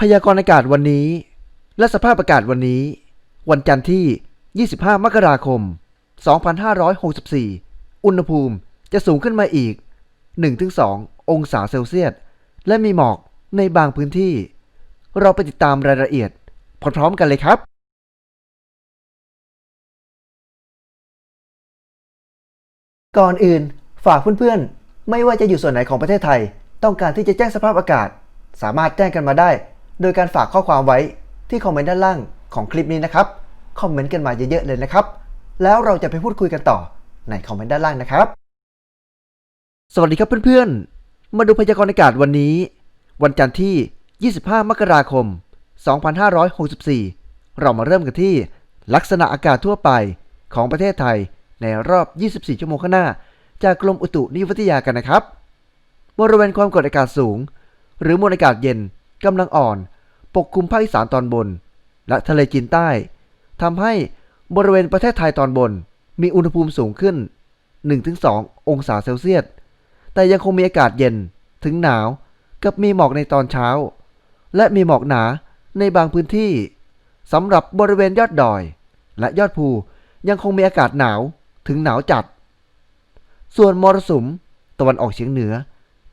พยากรณ์อากาศวันนี้ และสภาพอากาศวันนี้ วันจันทร์ที่ 25 มกราคม 2564 อุณหภูมิจะสูงขึ้นมาอีก 1-2 องศาเซลเซียส และมีหมอกในบางพื้นที่ เราไปติดตามรายละเอียดพร้อมๆกันเลยครับ ก่อนอื่นฝากเพื่อนๆ ไม่ว่าจะอยู่ส่วนไหนของประเทศไทย ต้องการที่จะแจ้งสภาพอากาศ สามารถแจ้งกันมาได้ โดยการฝากข้อความไว้ที่คอมเมนต์ด้านล่างของคลิปนี้นะครับ คอมเมนต์กันมาเยอะๆเลยนะครับ แล้วเราจะไปพูดคุยกันต่อในคอมเมนต์ด้านล่างนะครับ สวัสดีครับเพื่อนๆ มาดูพยากรณ์อากาศวันนี้ วันจันทร์ที่ 25 มกราคม 2564 เรามาเริ่มกันที่ลักษณะอากาศทั่วไปของประเทศไทยในรอบ 24 ชั่วโมงข้างหน้า จากกรมอุตุนิยมวิทยากันนะครับ บริเวณความกดอากาศสูง หรือมวลอากาศเย็น กำลังอ่อน ปกคลุมภาคอีสานตอนบน และทะเลจีนใต้ทำให้บริเวณประเทศไทยตอนบน มีอุณหภูมิสูงขึ้น 1-2 องศาเซลเซียส แต่ยังคงมีอากาศเย็นถึงหนาวกับมีหมอกในตอนเช้า และมีหมอกหนาในบางพื้นที่สำหรับบริเวณยอดดอย และยอดภูยังคงมีอากาศหนาวถึงหนาวจัด ส่วนมรสุมตะวันออกเฉียงเหนือ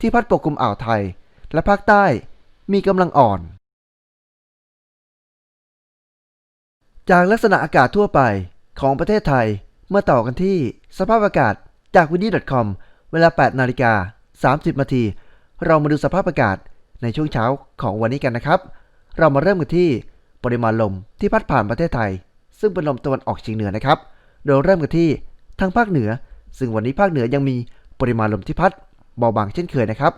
ที่พัดปกคลุมอ่าวไทยและภาคใต้ มีกำลังอ่อน จากลักษณะอากาศทั่วไปของประเทศไทยเมื่อต่อกันที่สภาพอากาศจากวินดี้ .com เวลา 8 นาฬิกา 30 นาที เรามาดูสภาพอากาศในช่วงเช้าของวันนี้กันนะครับ เรามาเริ่มกันที่ปริมาณลมที่พัดผ่านประเทศไทย ซึ่งเป็นลมตะวันออกเฉียงเหนือนะครับ โดยเริ่มกันที่ทางภาคเหนือ ซึ่งวันนี้ภาคเหนือยังมีปริมาณลมที่พัดเบาบางเช่นเคยนะครับ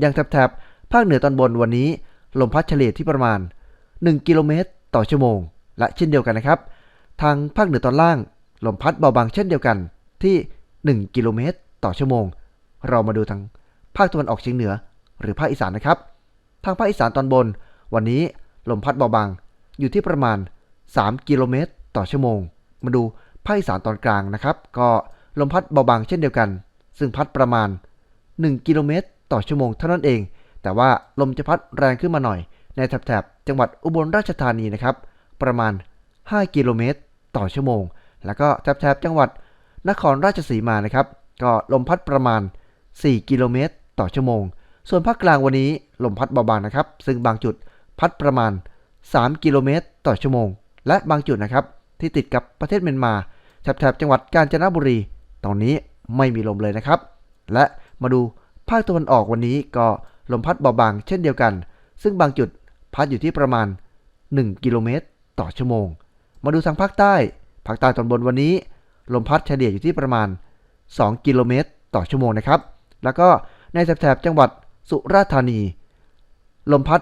อย่างแถบๆ ภาคเหนือตอนบนวันนี้ ลมพัดเฉลี่ยที่ประมาณ 1 กิโลเมตร ต่อชั่วโมง และเช่นเดียวกันนะครับ ทางภาคเหนือตอนล่าง ลมพัดเบาบางเช่นเดียวกันที่ 1 กิโลเมตร ต่อชั่วโมง เรามาดูทางภาคตะวันออกเฉียงเหนือ หรือภาคอีสานนะครับ ทางภาคอีสานตอนบน วันนี้ลมพัดเบาบางอยู่ที่ประมาณ 3 กิโลเมตร ต่อชั่วโมง มาดูภาคอีสานตอนกลางนะครับ ก็ลมพัดเบาบางเช่นเดียวกัน ซึ่งพัดประมาณ 1 กิโลเมตร ต่อชั่วโมงเท่านั้นเอง แต่ว่าลมจะพัดแรงขึ้นมาหน่อย ในแถบจังหวัดอุบลราชธานีนะครับ ประมาณ 5 กิโลเมตร ต่อชั่วโมง แล้วก็แถบจังหวัดนครราชสีมานะครับ ก็ลมพัดประมาณ 4 กิโลเมตร ต่อชั่วโมง ส่วนภาคกลางวันนี้ลมพัดเบาบางนะครับ ซึ่งบางจุดพัดประมาณ 3 กิโลเมตร ต่อชั่วโมง และบางจุดนะครับ ที่ติดกับประเทศเมียนมาแถบจังหวัดกาญจนบุรีตรงนี้ไม่มีลมเลยนะครับ และมาดูภาคตะวันออกวันนี้ก็ ลมพัดเบาบางเช่นเดียวกัน ซึ่งบางจุดพัดอยู่ที่ประมาณ 1 กิโลเมตร ต่อชั่วโมง มาดูทางภาคใต้ ภาคใต้ตอนบนวันนี้ ลมพัดเฉลี่ยอยู่ที่ประมาณ 2 กิโลเมตร ต่อชั่วโมงนะครับ แล้วก็ในแถบจังหวัดสุราษฎร์ธานี ลมพัด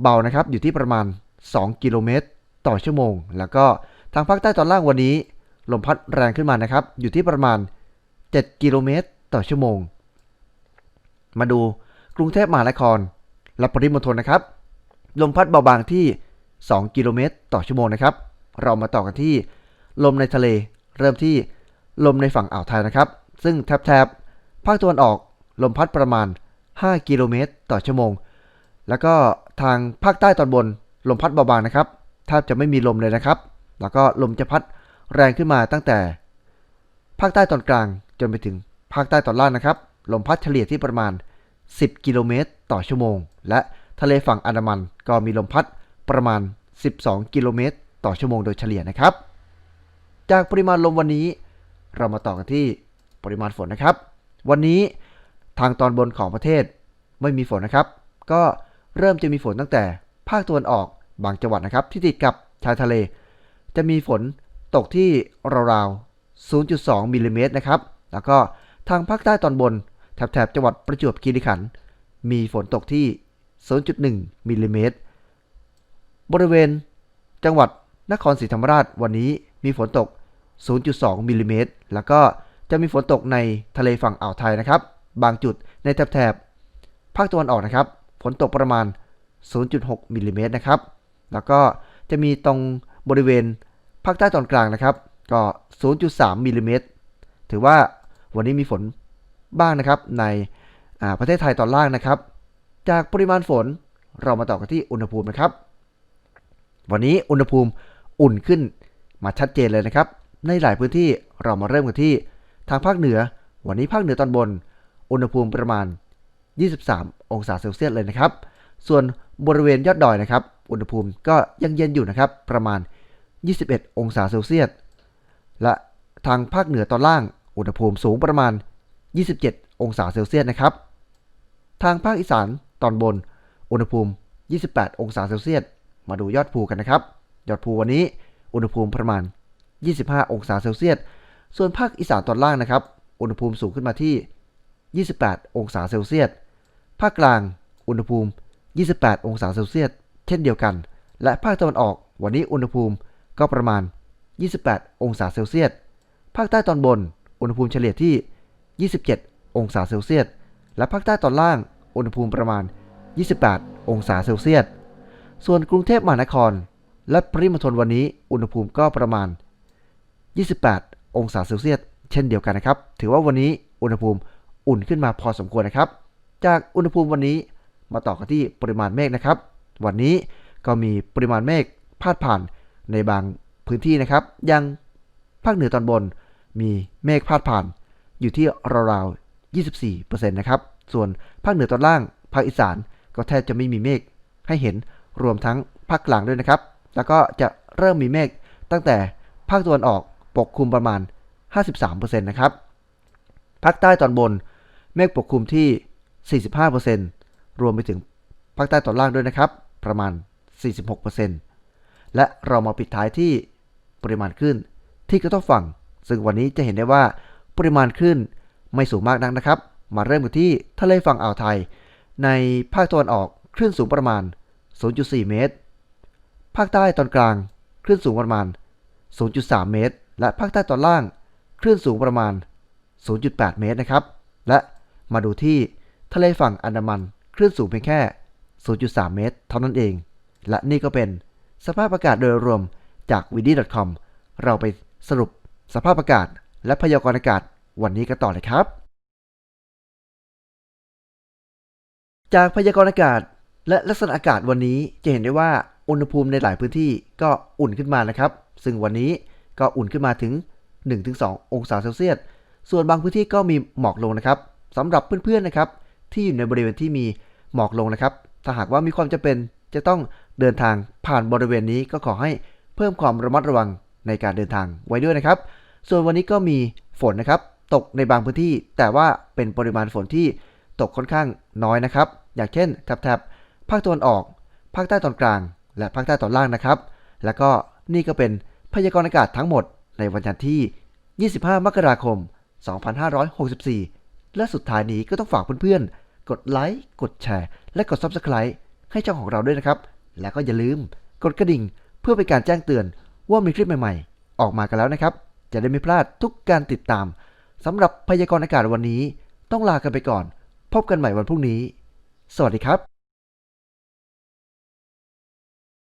เบานะครับอยู่ที่ประมาณ 2 กิโลเมตร ต่อชั่วโมง แล้วก็ทางภาคใต้ตอนล่างวันนี้ ลมพัดแรงขึ้นมานะครับ อยู่ที่ประมาณ 7 กิโลเมตร ต่อชั่วโมง มาดู กรุงเทพมหานคร และปริมณฑลนะครับ ลมพัดเบาบางที่ 2 กิโลเมตรต่อชั่วโมงนะครับ เรามาต่อกันที่ ลมในทะเล เริ่มที่ลมในฝั่งอ่าวไทยนะครับ ซึ่งแถบๆภาคตะวันออกลมพัดประมาณ 5 กิโลเมตรต่อชั่วโมง แล้วก็ทางภาคใต้ตอนบน ลมพัดเบาบางนะครับแทบจะไม่มีลมเลยนะครับ แล้วก็ลมจะพัดแรงขึ้นมาตั้งแต่ ภาคใต้ตอนกลางจนไปถึงภาคใต้ตอนล่างนะครับ ลมพัดเฉลี่ยที่ประมาณ 10 กิโลเมตรต่อชั่วโมง และทะเลฝั่งอันดามันก็มีลมพัดประมาณ 12 กิโลเมตร ต่อชั่วโมงโดยเฉลี่ยนะครับ จากปริมาณลมวันนี้ เรามาต่อกันที่ปริมาณฝนนะครับ วันนี้ทางตอนบนของประเทศไม่มีฝนนะครับ ก็เริ่มจะมีฝนตั้งแต่ภาคตะวันออกบางจังหวัดนะครับ ที่ติดกับชายทะเล จะมีฝนตกที่ราวๆ0.2มิลลิเมตรนะครับ แล้วก็ทางภาคใต้ตอนบน แถบจังหวัดประจวบคีรีขันธ์มีฝนตกที่ 0.1มิลลิเมตร บริเวณ จังหวัดนครศรีธรรมราชวันนี้มีฝนตก 0.2มิลลิเมตร แล้วก็จะมีฝนตกในทะเลฝั่งอ่าวไทยนะครับ บางจุดในแถบภาคตะวันออกนะครับ ฝนตกประมาณ 0.6มิลลิเมตรนะครับ แล้วก็จะมีตรงบริเวณภาคใต้ตอนกลางนะครับ ก็ 0.3มิลลิเมตร ถือว่าวันนี้มีฝน บ้างนะครับในประเทศไทยตอนล่างนะครับ จากปริมาณฝนเรามาต่อกันที่อุณหภูมินะครับ วันนี้อุณหภูมิอุ่นขึ้นมาชัดเจนเลยนะครับ ในหลายพื้นที่เรามาเริ่มกันที่ทางภาคเหนือ วันนี้ภาคเหนือตอนบน อุณหภูมิประมาณ 23 องศาเซลเซียสเลยนะครับ ส่วนบริเวณยอดดอยนะครับ อุณหภูมิก็ยังเย็นอยู่นะครับ ประมาณ 21 องศาเซลเซียส และทางภาคเหนือตอนล่าง อุณหภูมิสูงประมาณ 27 องศาเซลเซียสนะครับ ทางภาคอีสานตอนบน อุณหภูมิ 28 องศาเซลเซียส มาดูยอดภูกันนะครับ ยอดภูวันนี้ อุณหภูมิประมาณ 25 องศาเซลเซียส ส่วนภาคอีสานตอนล่างนะครับ อุณหภูมิสูงขึ้นมาที่ 28 องศาเซลเซียส ภาคกลาง อุณหภูมิ 28 องศาเซลเซียส เช่นเดียวกัน และภาคตะวันออก วันนี้อุณหภูมิก็ประมาณ 28 องศาเซลเซียส ภาคใต้ตอนบน อุณหภูมิเฉลี่ยที่ 27 องศาเซลเซียส และภาคใต้ตอนล่าง อุณหภูมิประมาณ 28 องศาเซลเซียส ส่วนกรุงเทพมหานคร และปริมณฑลวันนี้ อุณหภูมิก็ประมาณ 28 องศาเซลเซียส เช่นเดียวกันนะครับ ถือว่าวันนี้อุณหภูมิอุ่นขึ้นมาพอสมควรนะครับ จากอุณหภูมิวันนี้มาต่อกันที่ปริมาณเมฆนะครับ วันนี้ก็มีปริมาณเมฆพาดผ่านในบางพื้นที่นะครับย่างภาคเหนือตอนบนมีเมฆพาดผ่าน อยู่ที่ราวๆ24%นะครับ ส่วนภาคเหนือตอนล่าง ภาคอีสานก็แทบจะไม่มีเมฆให้เห็นรวมทั้งภาคกลางด้วยนะครับ แล้วก็จะเริ่มมีเมฆตั้งแต่ภาคตะวันออกปกคลุมประมาณ 53%นะครับ ภาคใต้ตอนบน เมฆปกคลุมที่ 45%รวมไปถึงภาคใต้ตอนล่างด้วยนะครับ ประมาณ 46%และเรามาปิดท้ายที่ปริมาณคลื่นที่กระทบฝั่ง ซึ่งวันนี้จะเห็นได้ว่า ปริมาณคลื่นไม่สูงมากนักนะครับ มาเริ่มกันที่ทะเลฝั่งอ่าวไทย ในภาคตะวันออกคลื่นสูงประมาณ 0.4 เมตร ภาคใต้ตอนกลางคลื่นสูงประมาณ 0.3 เมตร และภาคใต้ตอนล่างคลื่นสูงประมาณ 0.8 เมตรนะครับ และมาดูที่ทะเลฝั่งอันดามันคลื่นสูงเพียงแค่ 0.3 เมตร เท่านั้นเอง และนี่ก็เป็นสภาพอากาศโดยรวมจาก w i d y c o m เราไปสรุปสภาพอากาศ และพยากรณ์อากาศวันนี้กันต่อเลยครับ จากพยากรณ์อากาศและลักษณะอากาศวันนี้จะเห็นได้ว่าอุณหภูมิในหลายพื้นที่ก็อุ่นขึ้นมานะครับ ซึ่งวันนี้ก็อุ่นขึ้นมาถึง 1-2 องศาเซลเซียส ส่วนบางพื้นที่ก็มีหมอกลงนะครับสำหรับเพื่อนๆนะครับ ที่อยู่ในบริเวณที่มีหมอกลงนะครับ ถ้าหากว่ามีความจำเป็นจะต้องเดินทางผ่านบริเวณนี้ก็ขอให้เพิ่มความระมัดระวังในการเดินทางไว้ด้วยนะครับ ส่วนวันนี้ก็มีฝนนะครับ ตกในบางพื้นที่ แต่ว่าเป็นปริมาณฝนที่ตกค่อนข้างน้อยนะครับ อย่างเช่นแถบๆภาคตะวันออก ภาคใต้ตอนกลาง และภาคใต้ตอนล่างนะครับ แล้วก็นี่ก็เป็นพยากรณ์อากาศทั้งหมดในวันจันทร์ที่ 25 มกราคม 2564 และสุดท้ายนี้ก็ต้องฝากเพื่อนๆ กดไลค์ กดแชร์ และกด Subscribe ให้ช่องของเราด้วยนะครับ แล้วก็อย่าลืมกดกระดิ่งเพื่อเป็นการแจ้งเตือนว่ามีคลิปใหม่ๆ ออกมากันแล้วนะครับ จะได้ไม่พลาดทุกการติดตามสำหรับพยากรณ์อากาศวันนี้ ต้องลากันไปก่อน พบกันใหม่วันพรุ่งนี้ สวัสดีครับ